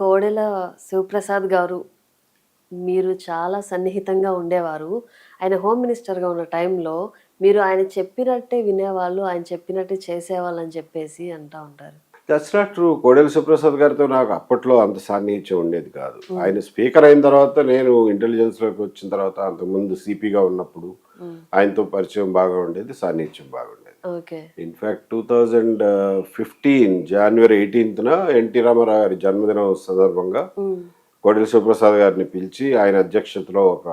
కోడెల శివప్రసాద్ గారు మీరు చాలా సన్నిహితంగా ఉండేవారు. ఆయన హోమ్ మినిస్టర్గా ఉన్న టైంలో మీరు ఆయన చెప్పినట్టే వినేవాళ్ళు ఆయన చెప్పినట్టే చేసేవాళ్ళు అని చెప్పేసి అంటూ ఉంటారు. దట్స్ నాట్ ట్రూ కోడెల సుప్రసాద్ గారితో నాకు అప్పట్లో అంత సాన్నిహిత్యం ఉండేది కాదు. ఆయన స్పీకర్ అయిన తర్వాత నేను ఇంటెలిజెన్స్లోకి వచ్చిన తర్వాత అంతకుముందు సిపిగా ఉన్నప్పుడు ఆయనతో పరిచయం బాగా ఉండేది సాన్నిహిత్యం బాగుండేది in fact two thousand fifteen జనవరి ఎయిటీన్త్న ఎన్టీ రామారావు గారి జన్మదినం సందర్భంగా కోడెల సుప్రసాద్ గారిని పిలిచి ఆయన అధ్యక్షతలో ఒక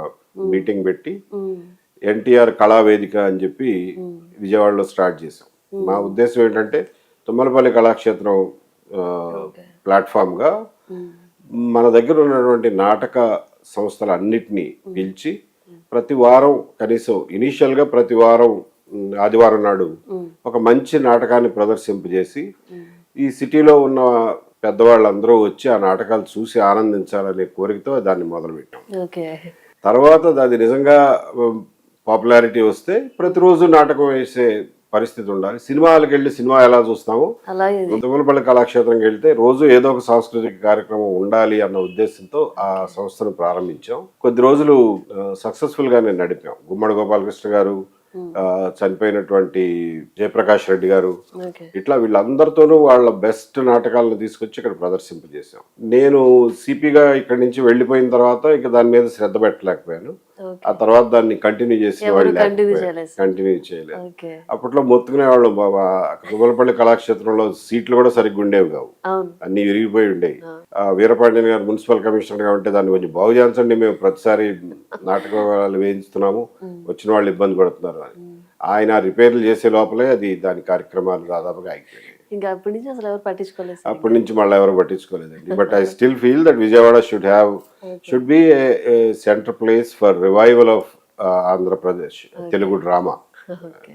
మీటింగ్ పెట్టి ఎన్టీఆర్ కళావేదిక అని చెప్పి విజయవాడలో స్టార్ట్ చేసాం మా. ఉద్దేశం ఏంటంటే తుమ్మలపల్లి కళాక్షేత్రం ప్లాట్ఫామ్గా మన దగ్గర ఉన్నటువంటి నాటక సంస్థలు అన్నిటినీ పిలిచి ప్రతి వారం కనీసం ఇనీషియల్గా ప్రతి వారం ఆదివారం నాడు ఒక మంచి నాటకాన్ని ప్రదర్శింపజేసి ఈ సిటీలో ఉన్న పెద్దవాళ్ళందరూ వచ్చి ఆ నాటకాలు చూసి ఆనందించాలనే కోరికతో దాన్ని మొదలుపెట్టాం. ఓకే. తర్వాత అది నిజంగా పాపులారిటీ వస్తే ప్రతిరోజు నాటకం వేసే పరిస్థితి ఉండాలి. సినిమాలకు వెళ్ళి సినిమా ఎలా చూస్తామో అలాగే. తుమ్మలపల్లి కళాక్షేత్రంకి వెళ్తే రోజు ఏదో ఒక సాంస్కృతిక కార్యక్రమం ఉండాలి అన్న ఉద్దేశంతో ఆ సంస్థను ప్రారంభించాం. కొద్ది రోజులు సక్సెస్ఫుల్ గానే నడిపాం. గుమ్మడి గోపాలకృష్ణ గారు చనిపోయినటువంటి జయప్రకాష్ రెడ్డి గారు. ఇట్లా వీళ్ళందరితోనూ వాళ్ళ బెస్ట్ నాటకాలను తీసుకొచ్చి ఇక్కడ ప్రదర్శింపజేశాం. నేను సిపిగా ఇక్కడి నుంచి వెళ్ళిపోయిన తర్వాత ఇక దాని మీద శ్రద్ధ పెట్టలేకపోయాను. ఆ తర్వాత దాన్ని కంటిన్యూ చేసే వాళ్ళు కంటిన్యూ చేయలేదు. అప్పట్లో మొత్తుకునే వాళ్ళం బాబా తుమ్మలపల్లి కళాక్షేత్రంలో సీట్లు కూడా సరిగ్గా ఉండేవి కావు. అన్ని విరిగిపోయి ఉండేవి. ఆ, వీరపాండ్యన్ గారు మున్సిపల్ కమిషనర్గా ఉంటే దాన్ని కొంచెం బాగు చేయించండి మేము ప్రతిసారి నాటకాలు వేయించుతున్నాము. వచ్చిన వాళ్ళు ఇబ్బంది పడుతున్నారు. అని ఆయన రిపేర్లు చేసే లోపలే అది దాని కార్యక్రమాలు దాదాపుగా అయిపోయాయి ఇంకా అప్పటి నుంచి అసలు ఎవరు పట్టించుకోలేదు. అప్పటి నుంచి మళ్ళీ ఎవరు పట్టించుకోలేదండి. But I still feel that Vijayawada should have should be centre place for revival of Andhra Pradesh Telugu drama